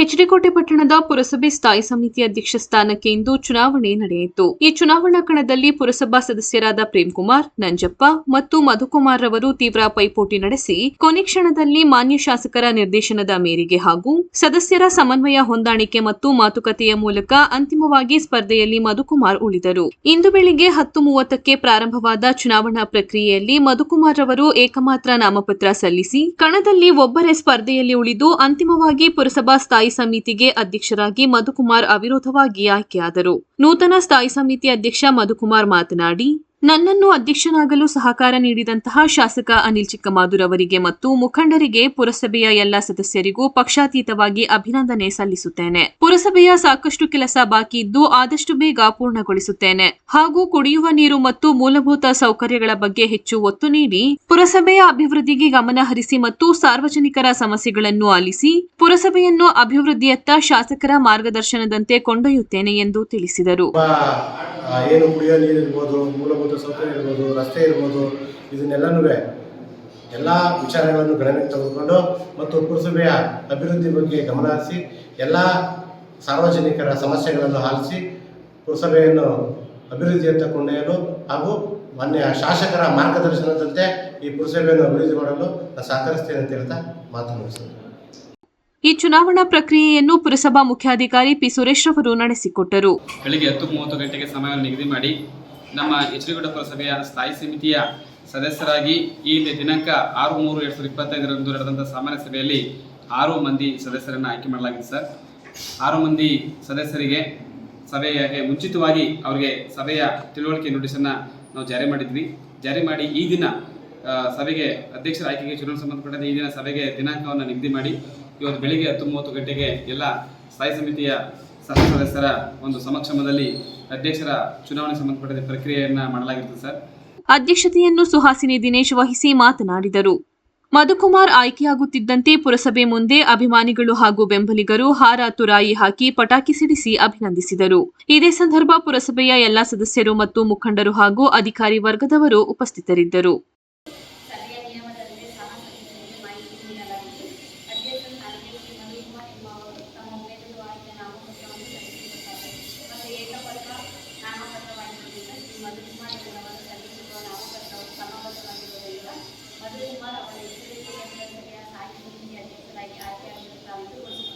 ಎಚ್ಡಿಕೋಟೆ ಪಟ್ಟಣದ ಪುರಸಭೆ ಸ್ಥಾಯಿ ಸಮಿತಿ ಅಧ್ಯಕ್ಷ ಸ್ಥಾನಕ್ಕೆ ಇಂದು ಚುನಾವಣೆ ನಡೆಯಿತು. ಈ ಚುನಾವಣಾ ಕಣದಲ್ಲಿ ಪುರಸಭಾ ಸದಸ್ಯರಾದ ಪ್ರೇಮ್ಕುಮಾರ್, ನಂಜಪ್ಪ ಮತ್ತು ಮಧುಕುಮಾರ್ ರವರು ತೀವ್ರ ಪೈಪೋಟಿ ನಡೆಸಿ, ಕೊನೆ ಕ್ಷಣದಲ್ಲಿ ಮಾನ್ಯ ಶಾಸಕರ ನಿರ್ದೇಶನದ ಮೇರೆಗೆ ಹಾಗೂ ಸದಸ್ಯರ ಸಮನ್ವಯ ಹೊಂದಾಣಿಕೆ ಮತ್ತು ಮಾತುಕತೆಯ ಮೂಲಕ ಅಂತಿಮವಾಗಿ ಸ್ಪರ್ಧೆಯಲ್ಲಿ ಮಧುಕುಮಾರ್ ಉಳಿದರು. ಇಂದು ಬೆಳಿಗ್ಗೆ ಹತ್ತು ಮೂವತ್ತಕ್ಕೆ ಪ್ರಾರಂಭವಾದ ಚುನಾವಣಾ ಪ್ರಕ್ರಿಯೆಯಲ್ಲಿ ಮಧುಕುಮಾರ್ ರವರು ಏಕಮಾತ್ರ ನಾಮಪತ್ರ ಸಲ್ಲಿಸಿ, ಕಣದಲ್ಲಿ ಒಬ್ಬರೇ ಸ್ಪರ್ಧೆಯಲ್ಲಿ ಉಳಿದು ಅಂತಿಮವಾಗಿ ಪುರಸಭಾ ಸಮಿತಿಗೆ ಅಧ್ಯಕ್ಷರಾಗಿ ಮಧುಕುಮಾರ್ ಅವಿರೋಧವಾಗಿ ಆಯ್ಕೆಯಾದರು. ನೂತನ ಸ್ಥಾಯಿ ಸಮಿತಿ ಅಧ್ಯಕ್ಷ ಮಧುಕುಮಾರ್ ಮಾತನಾಡಿ ನನ್ನನ್ನು ಅಧ್ಯಕ್ಷನಾಗಲು ಸಹಕಾರ ನೀಡಿದಂತಹ ಶಾಸಕ ಅನಿಲ್ ಚಿಕ್ಕಮಾದೂರ್ ಅವರಿಗೆ ಮತ್ತು ಮುಖಂಡರಿಗೆ ಪುರಸಭೆಯ ಎಲ್ಲ ಸದಸ್ಯರಿಗೂ ಪಕ್ಷಾತೀತವಾಗಿ ಅಭಿನಂದನೆ ಸಲ್ಲಿಸುತ್ತೇನೆ. ಪುರಸಭೆಯ ಸಾಕಷ್ಟು ಕೆಲಸ ಬಾಕಿ ಇದ್ದು ಆದಷ್ಟು ಬೇಗ ಪೂರ್ಣಗೊಳಿಸುತ್ತೇನೆ. ಹಾಗೂ ಕುಡಿಯುವ ನೀರು ಮತ್ತು ಮೂಲಭೂತ ಸೌಕರ್ಯಗಳ ಬಗ್ಗೆ ಹೆಚ್ಚು ಒತ್ತು ನೀಡಿ, ಪುರಸಭೆಯ ಅಭಿವೃದ್ಧಿಗೆ ಗಮನ ಹರಿಸಿ ಮತ್ತು ಸಾರ್ವಜನಿಕರ ಸಮಸ್ಯೆಗಳನ್ನು ಆಲಿಸಿ, ಪುರಸಭೆಯನ್ನು ಅಭಿವೃದ್ಧಿಯತ್ತ ಶಾಸಕರ ಮಾರ್ಗದರ್ಶನದಂತೆ ಕೊಂಡೊಯ್ಯುತ್ತೇನೆ ಎಂದು ತಿಳಿಸಿದರು. ಏನು ಕುಡಿಯೋ ನೀರು ಇರ್ಬೋದು, ಮೂಲಭೂತ ಸೌಕರ್ಯ ಇರ್ಬೋದು, ರಸ್ತೆ ಇರ್ಬೋದು ಇದನ್ನೆಲ್ಲನೂ ಎಲ್ಲ ವಿಚಾರಗಳನ್ನು ಗಣನೆಗೆ ತೆಗೆದುಕೊಂಡು ಮತ್ತು ಪುರಸಭೆಯ ಅಭಿವೃದ್ಧಿ ಬಗ್ಗೆ ಗಮನ ಹರಿಸಿ, ಎಲ್ಲ ಸಾರ್ವಜನಿಕರ ಸಮಸ್ಯೆಗಳನ್ನು ಆಲಿಸಿ, ಪುರಸಭೆಯನ್ನು ಅಭಿವೃದ್ಧಿಯತ್ತ ಕೊಂಡೊಯ್ಯಲು ಹಾಗೂ ಮಾನ್ಯ ಶಾಸಕರ ಮಾರ್ಗದರ್ಶನದಂತೆ ಈ ಪುರಸಭೆಯನ್ನು ಅಭಿವೃದ್ಧಿ ಮಾಡಲು ಸಹಕರಿಸ್ತೇನೆ ಅಂತ ಹೇಳ್ತಾ ಮಾತು ಮುಗಿಸ್ತೇನೆ ಈ ಚುನಾವಣಾ ಪ್ರಕ್ರಿಯೆಯನ್ನು ಪುರಸಭಾ ಮುಖ್ಯಾಧಿಕಾರಿ ಪಿ ಸುರೇಶ್ ಅವರು ನಡೆಸಿಕೊಟ್ಟರು. ಬೆಳಿಗ್ಗೆ ಹತ್ತು ಮೂವತ್ತು ಗಂಟೆಗೆ ಸಮಯವನ್ನು ನಿಗದಿ ಮಾಡಿ ನಮ್ಮ ಎಚ್ ಡಿ ಪುರಸಭೆಯ ಸ್ಥಾಯಿ ಸಮಿತಿಯ ಸದಸ್ಯರಾಗಿ ಈ ದಿನಾಂಕ ಆರು ಮೂರು ಎರಡು ಸಾವಿರದ ಇಪ್ಪತ್ತೈದರಂದು ನಡೆದಂಥ ಸಾಮಾನ್ಯ ಸಭೆಯಲ್ಲಿ ಆರು ಮಂದಿ ಸದಸ್ಯರನ್ನು ಆಯ್ಕೆ ಮಾಡಲಾಗಿದೆ ಸರ್. ಆರು ಮಂದಿ ಸದಸ್ಯರಿಗೆ ಸಭೆಗೆ ಮುಂಚಿತವಾಗಿ ಅವರಿಗೆ ಸಭೆಯ ತಿಳುವಳಿಕೆ ನೋಟಿಸನ್ನು ನಾವು ಜಾರಿ ಮಾಡಿದ್ವಿ. ಜಾರಿ ಮಾಡಿ ಈ ದಿನ ಸಭೆಗೆ ಅಧ್ಯಕ್ಷರ ಆಯ್ಕೆಗೆ ಚುನಾವಣೆ ಸಂಬಂಧಪಟ್ಟಂತೆ ಈ ದಿನ ಸಭೆಗೆ ದಿನಾಂಕವನ್ನು ನಿಗದಿ ಮಾಡಿ ಇವತ್ತು ಬೆಳಿಗ್ಗೆ ಹತ್ತು ಮೂವತ್ತು ಗಂಟೆಗೆ ಎಲ್ಲ ಸ್ಥಾಯಿ ಸಮಿತಿಯ ಸಹ ಸದಸ್ಯರ ಒಂದು ಸಮಕ್ಷಮದಲ್ಲಿ ಅಧ್ಯಕ್ಷರ ಚುನಾವಣೆ ಸಂಬಂಧಪಟ್ಟ ಪ್ರಕ್ರಿಯೆಯನ್ನು ಮಾಡಲಾಗಿರ್ತದೆ ಸರ್. ಅಧ್ಯಕ್ಷತೆಯನ್ನು ಸುಹಾಸಿನಿ ದಿನೇಶ್ ವಹಿಸಿ ಮಾತನಾಡಿದರು. ಮಧುಕುಮಾರ್ ಆಯ್ಕೆಯಾಗುತ್ತಿದ್ದಂತೆ ಪುರಸಭೆ ಮುಂದೆ ಅಭಿಮಾನಿಗಳು ಹಾಗೂ ಬೆಂಬಲಿಗರು ಹಾರ ತುರಾಯಿ ಹಾಕಿ ಪಟಾಕಿ ಸಿಡಿಸಿ ಅಭಿನಂದಿಸಿದರು. ಇದೇ ಸಂದರ್ಭ ಪುರಸಭೆಯ ಎಲ್ಲಾ ಸದಸ್ಯರು ಮತ್ತು ಮುಖಂಡರು ಹಾಗೂ ಅಧಿಕಾರಿ ವರ್ಗದವರು ಉಪಸ್ಥಿತರಿದ್ದರು. ಮಧುಕುಮಾರ್ ಎಂಬುವರನ್ನು ಸಲ್ಲಿಸಿರುವ ನಾಮಪತ್ರವು ಕ್ರಮಬದ್ಧವಾಗಿರುವುದರಿಂದ ಮಧುಕುಮಾರ್ ಅವರ ಹೆಸರಿಗೆ ಸಾಹಿತ್ಯ ಅಧ್ಯಕ್ಷರಾಗಿ ಆಯ್ಕೆಯಾಗಿರುತ್ತಾರೆ